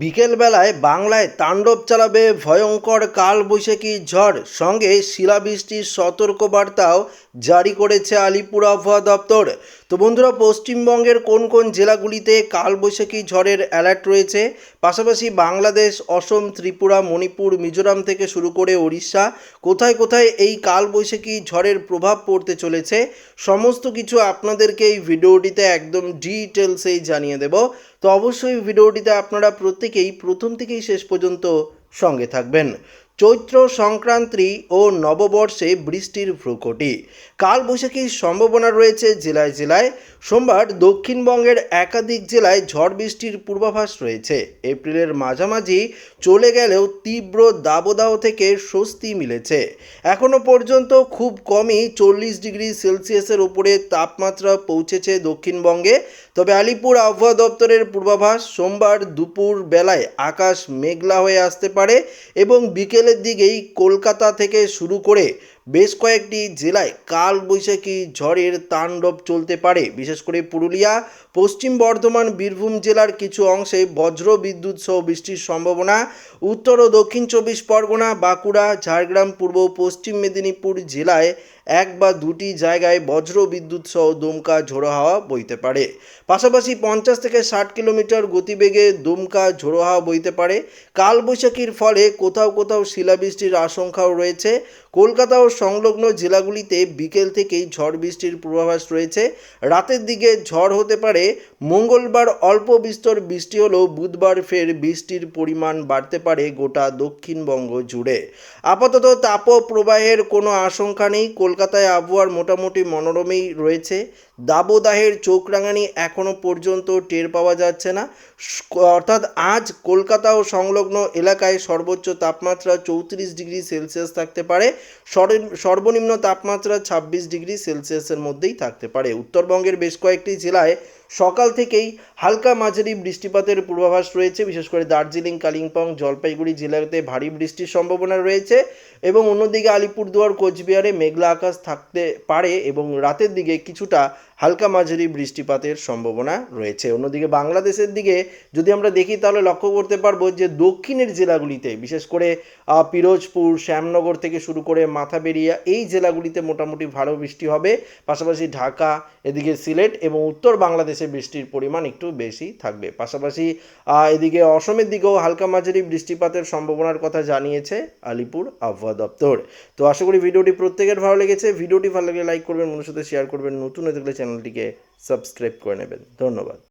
বিকেলবেলায় বাংলায় তাণ্ডব চালাবে ভয়ঙ্কর কালবৈশাখী ঝড়। সঙ্গে শিলাবৃষ্টির সতর্কবার্তাও জারি করেছে আলিপুর আবহাওয়া দপ্তর। তো বন্ধুরা, পশ্চিমবঙ্গের কোন কোন জেলাগুলিতে কালবৈশাখী ঝড়ের অ্যালার্ট রয়েছে? পাশাপাশি বাংলাদেশ, অসম, ত্রিপুরা, মণিপুর, মিজোরাম থেকে শুরু করে ওড়িশা, কোথায় কোথায় এই কালবৈশাখী ঝড়ের প্রভাব পড়তে চলেছে? সমস্ত কিছু আপনাদেরকে এই ভিডিওটিতে একদম ডিটেলসেই জানিয়ে দেব। তো অবশ্যই ভিডিওটিতে আপনারা প্রত্যেকেই প্রথম থেকেই শেষ পর্যন্ত সঙ্গে থাকবেন। চৈত্র সংক্রান্তি ও নববর্ষে বৃষ্টির ভ্রুকটি। কালবৈশাখীর সম্ভাবনা রয়েছে জেলায় জেলায়। সোমবার দক্ষিণবঙ্গের একাধিক জেলায় ঝড় বৃষ্টির পূর্বাভাস রয়েছে। এপ্রিলের মাঝামাঝি চলে গেলেও তীব্র দাবদাহ থেকে স্বস্তি মিলেছে। এখনও পর্যন্ত খুব কমই চল্লিশ ডিগ্রি সেলসিয়াসের উপরে তাপমাত্রা পৌঁছেছে দক্ষিণবঙ্গে। তবে আলিপুর আবহাওয়া দপ্তরের পূর্বাভাস, সোমবার দুপুর বেলায় আকাশ মেঘলা হয়ে আসতে পারে এবং বিকেলের দিকেই কলকাতা থেকে শুরু করে বেশ কয়েকটি জেলায় কাল বৈশাখী ঝড়ের তাণ্ডব চলতে পারে। বিশেষ করে পুরুলিয়া, পশ্চিম বর্ধমান, বীরভূম জেলার কিছু অংশে বজ্র বিদ্যুৎ সহ বৃষ্টির সম্ভাবনা। উত্তর ও দক্ষিণ চব্বিশ পরগনা, বাঁকুড়া, ঝাড়গ্রাম, পূর্ব পশ্চিম মেদিনীপুর জেলায় এক বা দুটি জায়গায় বজ্র বিদ্যুৎ সহ দুমকা ঝোড়ো হাওয়া বইতে পারে। পাশাপাশি পঞ্চাশ থেকে ষাট কিলোমিটার গতিবেগে দুমকা ঝোড়ো হাওয়া বইতে পারে। কালবৈশাখীর ফলে কোথাও কোথাও শিলাবৃষ্টির আশঙ্কাও রয়েছে। কলকাতা ও সংলগ্ন জেলাগুলিতে বিকেল থেকেই ঝড় বৃষ্টির পূর্বাভাস রয়েছে। রাতের দিকে ঝড় হতে পারে। মঙ্গলবার অল্প বিস্তর বৃষ্টি হলেও বুধবার ফের বৃষ্টির পরিমাণ বাড়তে পারে গোটা দক্ষিণবঙ্গ জুড়ে। আপাতত তাপ প্রবাহের কোনো আশঙ্কা নেই। কলকাতায় আবহাওয়ার মোটামুটি মনোরমেই রয়েছে। দাবদাহের চোখ রাঙানি এখনও পর্যন্ত টের পাওয়া যাচ্ছে না। অর্থাৎ আজ কলকাতা ও সংলগ্ন এলাকায় সর্বোচ্চ তাপমাত্রা চৌত্রিশ ডিগ্রি সেলসিয়াস থাকতে পারে। সর্বনিম্ন তাপমাত্রা ছাব্বিশ ডিগ্রি সেলসিয়াসের মধ্যেই থাকতে পারে। উত্তরবঙ্গের বেশ কয়েকটি জেলায় সকাল থেকেই হালকা মাঝারি বৃষ্টিপাতের পূর্বাভাস রয়েছে। বিশেষ করে দার্জিলিং, কালিম্পং, জলপাইগুড়ি জেলাতে ভারী বৃষ্টির সম্ভাবনা রয়েছে এবং অন্যদিকে আলিপুরদুয়ার, কোচবিহারে মেঘলা আকাশ থাকতে পারে এবং রাতের দিকে কিছুটা হালকা মাঝারি বৃষ্টিপাতের সম্ভাবনা রয়েছে। অন্যদিকে বাংলাদেশের দিকে যদি আমরা দেখি তাহলে লক্ষ্য করতে পারব যে দক্ষিণের জেলাগুলিতে, বিশেষ করে পিরোজপুর, শ্যামনগর থেকে শুরু করে মাথাবেরিয়া, এই জেলাগুলিতে মোটামুটি ভালো বৃষ্টি হবে। পাশাপাশি ঢাকা, এদিকে সিলেট এবং উত্তর বাংলাদেশে বৃষ্টির পরিমাণ একটু বেশি থাকবে। পাশাপাশি এদিকে অসমের দিকেও হালকা মাঝারি বৃষ্টিপাতের সম্ভাবনার কথা জানিয়েছে আলিপুর আবহাওয়া দপ্তর। তো আশা করি ভিডিওটি প্রত্যেকের ভালো লেগেছে। ভিডিওটি ভালো লাগলে লাইক করবেন মনের সাথে শেয়ার করবেন। নতুন হয়ে থাকলে চ্যানেলটিকে সাবস্ক্রাইব করে নেবেন। ধন্যবাদ।